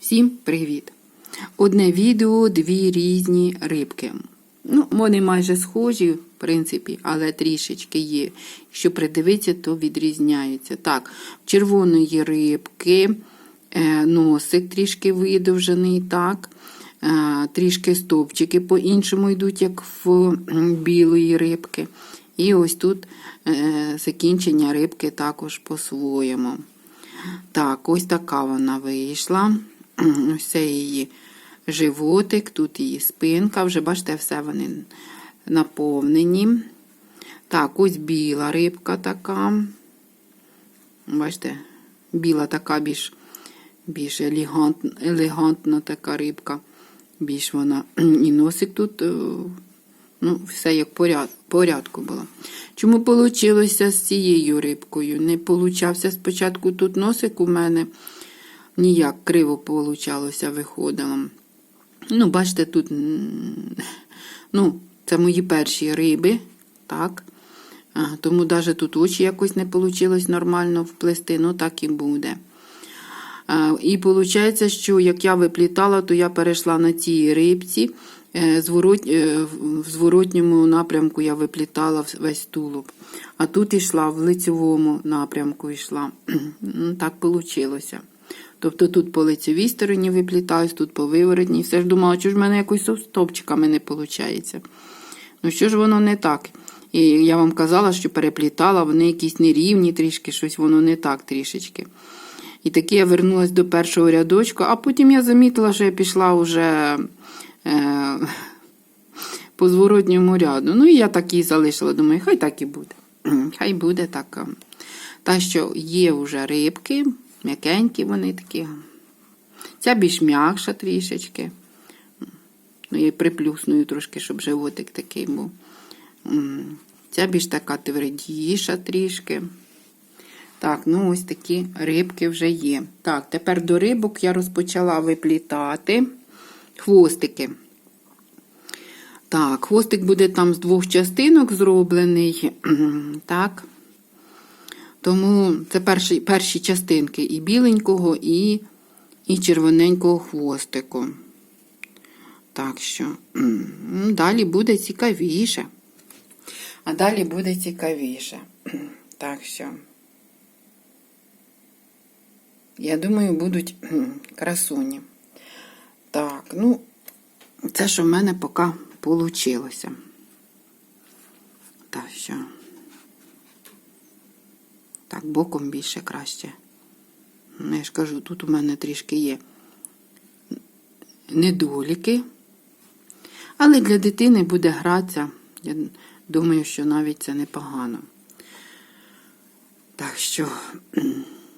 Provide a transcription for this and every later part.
Всім привіт! Одне відео, дві різні рибки. Ну, вони майже схожі, в принципі, але трішечки є. Якщо придивитися, то відрізняються. Так, в червоної рибки е, носик трішки видовжений, так. Е, Трішки стовпчики по-іншому йдуть, як в білої рибки. І ось тут е, закінчення рибки також по-своєму. Так, ось така вона вийшла. Це її животик, тут її спинка. Вже бачите, все вони наповнені. Так, ось біла рибка така. Бачите, біла така більш, більш елегант, елегантна така рибка. Більш вона і носик тут. е, Ну, все як поряд, порядку було. Чому вийшло з цією рибкою? Не получався спочатку тут носик у мене ніяк криво получалося, виходило. Ну, бачите, тут, ну, це мої перші риби, так. Тому навіть тут очі якось не вийшло нормально вплести, ну так і буде. І виходить, що як я виплітала, то я перейшла на цій рибці. е, е, в в зворотньому напрямку я виплітала весь тулуб. А тут йшла в лицевому напрямку йшла. Ну, Так вийшло. Тобто тут по лицевій стороні виплітаюсь, тут по виворотній. Все ж думала, що ж в мене якось стовпчиками не виходить. Ну що ж воно не так? І я вам казала, що переплітала, вони якісь нерівні трішки, щось воно не так трішечки. І таки я вернулася до першого рядочка, а потім я замітила, що я пішла вже е, по зворотньому ряду. Ну і я так і залишила. Думаю, хай так і буде. Хай буде так. Та що є вже рибки, м'якенькі вони такі. Ця більш м'якша трішечки. Ну, я приплюсную трошки, щоб животик такий був. Ця більш така твердіша трішки. Так, ну ось такі рибки вже є. Так, тепер до рибок я розпочала виплітати хвостики. Так, хвостик буде там з двох частинок зроблений. Так. Тому це перші, перші частинки і біленького, і, і червоненького хвостику. Так що, далі буде цікавіше. А далі буде цікавіше. Так що, я думаю, будуть красуні. Так, ну, це що в мене поки вийшло. Так що. Так, боком більше краще. Ну, я ж кажу, тут у мене трішки є недоліки. Але для дитини буде гратися. Я думаю, що навіть це непогано. Так що,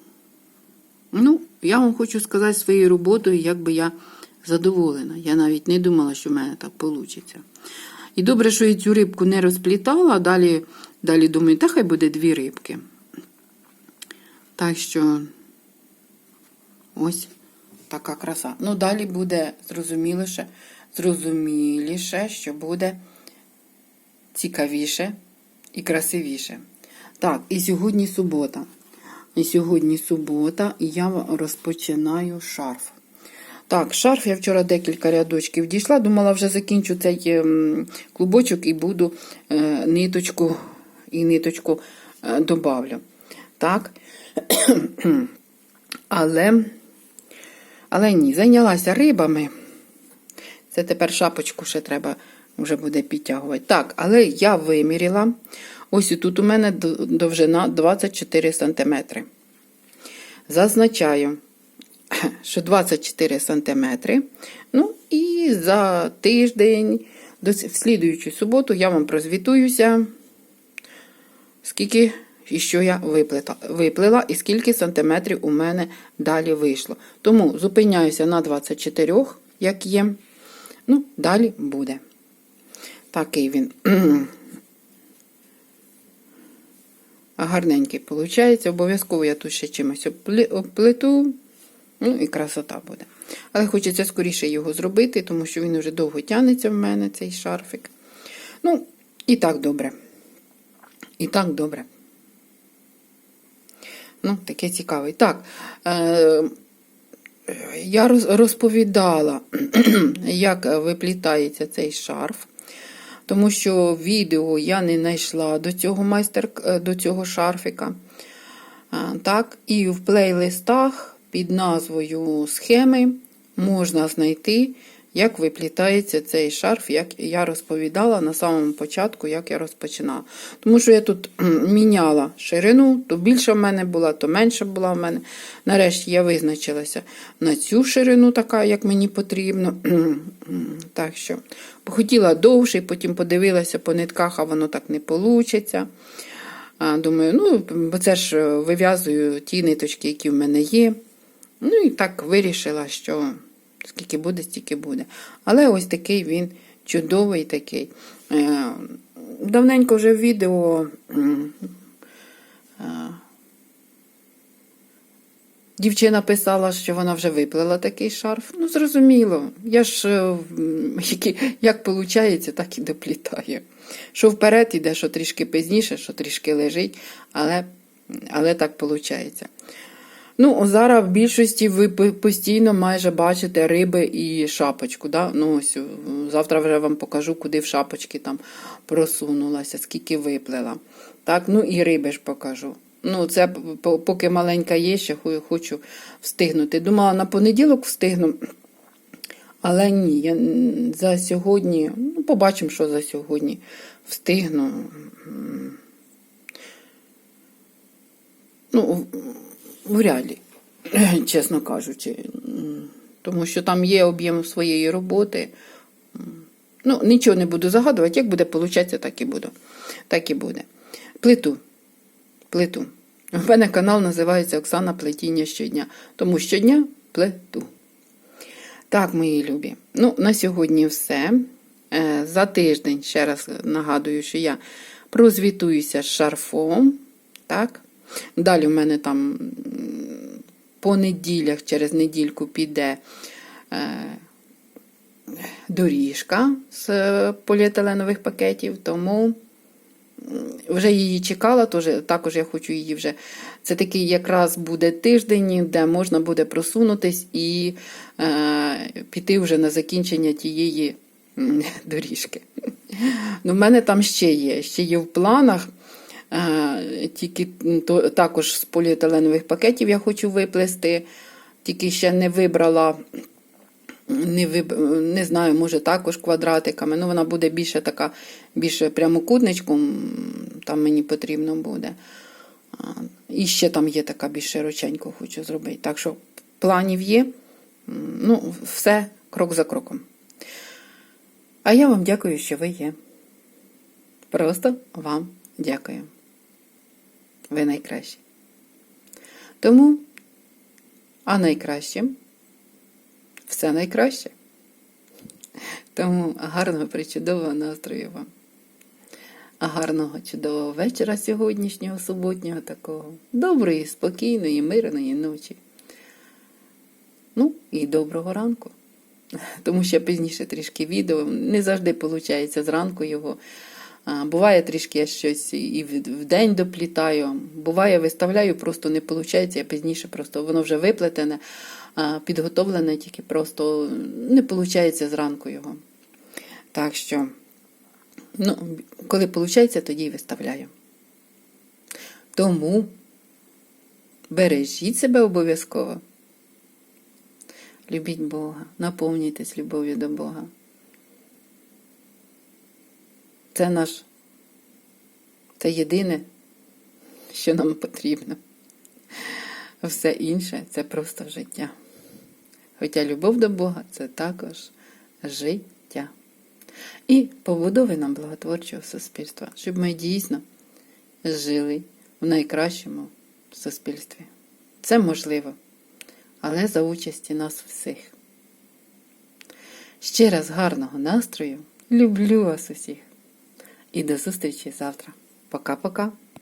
ну, я вам хочу сказати своєю роботою, як би я задоволена. Я навіть не думала, що в мене так вийде. І добре, що я цю рибку не розплітала, а далі, далі думаю, та хай буде дві рибки. Так що ось така краса. Ну, далі буде зрозуміліше, зрозуміліше, що буде цікавіше і красивіше. Так, і сьогодні субота. І сьогодні субота, і я розпочинаю шарф. Так, шарф я вчора декілька рядочків дійшла, думала, вже закінчу цей ем, клубочок і буду е, ниточку і ниточку е, добавлю. Так. Але, але ні, зайнялася рибами. Це тепер шапочку ще треба вже буде підтягувати. Так, але я виміряла. Ось тут у мене довжина 24 см. Зазначаю, що 24 см. Ну, і за тиждень, в слідуючу суботу, я вам прозвітуюся, скільки і що я виплета, виплила, і скільки сантиметрів у мене далі вийшло. Тому зупиняюся на 24, як є. Ну, далі буде. Такий він. Гарненький виходить. Обов'язково я тут ще чимось обплету. Ну і красота буде. Але хочеться скоріше його зробити, тому що він вже довго тягнеться в мене, цей шарфик. Ну, і так добре. І так добре. Ну, таке цікаве. Так, е, я розповідала, як виплітається цей шарф, тому що відео я не знайшла до цього майстер, е, до цього шарфіка. А, Так, і в плейлистах під назвою схеми можна знайти, як виплітається цей шарф, як я розповідала на самому початку, як я розпочинала. Тому що я тут міняла ширину, то більша в мене була, то менша була в мене. Нарешті я визначилася на цю ширину, така, як мені потрібно. Так що хотіла довше, потім подивилася по нитках, а воно так не вийде. Думаю, ну, бо це ж е, вив'язую ті ниточки, які в мене є. Ну і так вирішила, що скільки буде, стільки буде. Але ось такий він чудовий такий. Е, Давненько вже в відео е, дівчина писала, що вона вже виплела такий шарф. Ну, зрозуміло. Я ж е, як виходить, так і доплітаю. Що вперед іде, що трішки пізніше, що трішки лежить, але, але так виходить. Ну, зараз в більшості ви постійно майже бачите риби і шапочку. Да? Ну, ось, е, завтра вже вам покажу, куди в шапочки там просунулася, скільки виплела. Так, ну і риби ж покажу. Ну, це поки маленька є, ще хочу встигнути. Думала, на понеділок встигну. Але ні, я за сьогодні, ну, побачимо, що за сьогодні встигну. Ну, вряд чесно кажучи. Тому що там є об'єм своєї роботи. Ну, нічого не буду загадувати, як буде получатися, так і буду. Так і буде. Плиту. Плиту. У мене канал називається Оксана Плетіння щодня. Тому щодня плету. Так, мої любі. Ну, на сьогодні все. Е, За тиждень, ще раз нагадую, що я прозвітуюся з шарфом. Так? Далі в мене там по неділях, через недільку піде е, доріжка з е, поліетиленових пакетів, тому вже її чекала, тож також я хочу її вже. Це такий якраз буде тиждень, де можна буде просунутись і е, піти вже на закінчення тієї доріжки. Ну, в мене там ще є, ще є в планах. Е, тільки то, також з поліетиленових пакетів я хочу виплести, тільки ще не вибрала не, виб... не знаю, може також квадратиками. Ну, вона буде більше така, більше прямокутничком, там мені потрібно буде. І ще там є така більш широченько хочу зробити. Так що планів є. Ну, все крок за кроком. А я вам дякую, що ви є. Просто вам дякую. Ви найкращі. Тому, а найкращим все найкраще. Тому гарного причудового настрою вам. Гарного чудового вечора сьогоднішнього, суботнього такого. Доброї, спокійної, мирної ночі. Ну, і доброго ранку. Тому що пізніше трішки відео. Не завжди виходить зранку його. Буває трішки я щось і в в день доплітаю. Буває, виставляю, просто не виходить, я пізніше просто воно вже виплетене, підготовлене, тільки просто не виходить зранку його. Так що, ну, коли виходить, тоді і виставляю. Тому бережіть себе обов'язково. Любіть Бога, наповнюйтесь любов'ю до Бога. Це наш, це єдине, що нам потрібно. Все інше це просто життя. Хоча любов до Бога це також життя. І побудови нам благотворчого суспільства, щоб ми дійсно жили в найкращому суспільстві. Це можливо, але за участі нас всіх. Ще раз гарного настрою. Люблю вас усіх. І до зустрічі завтра. Пока-пока.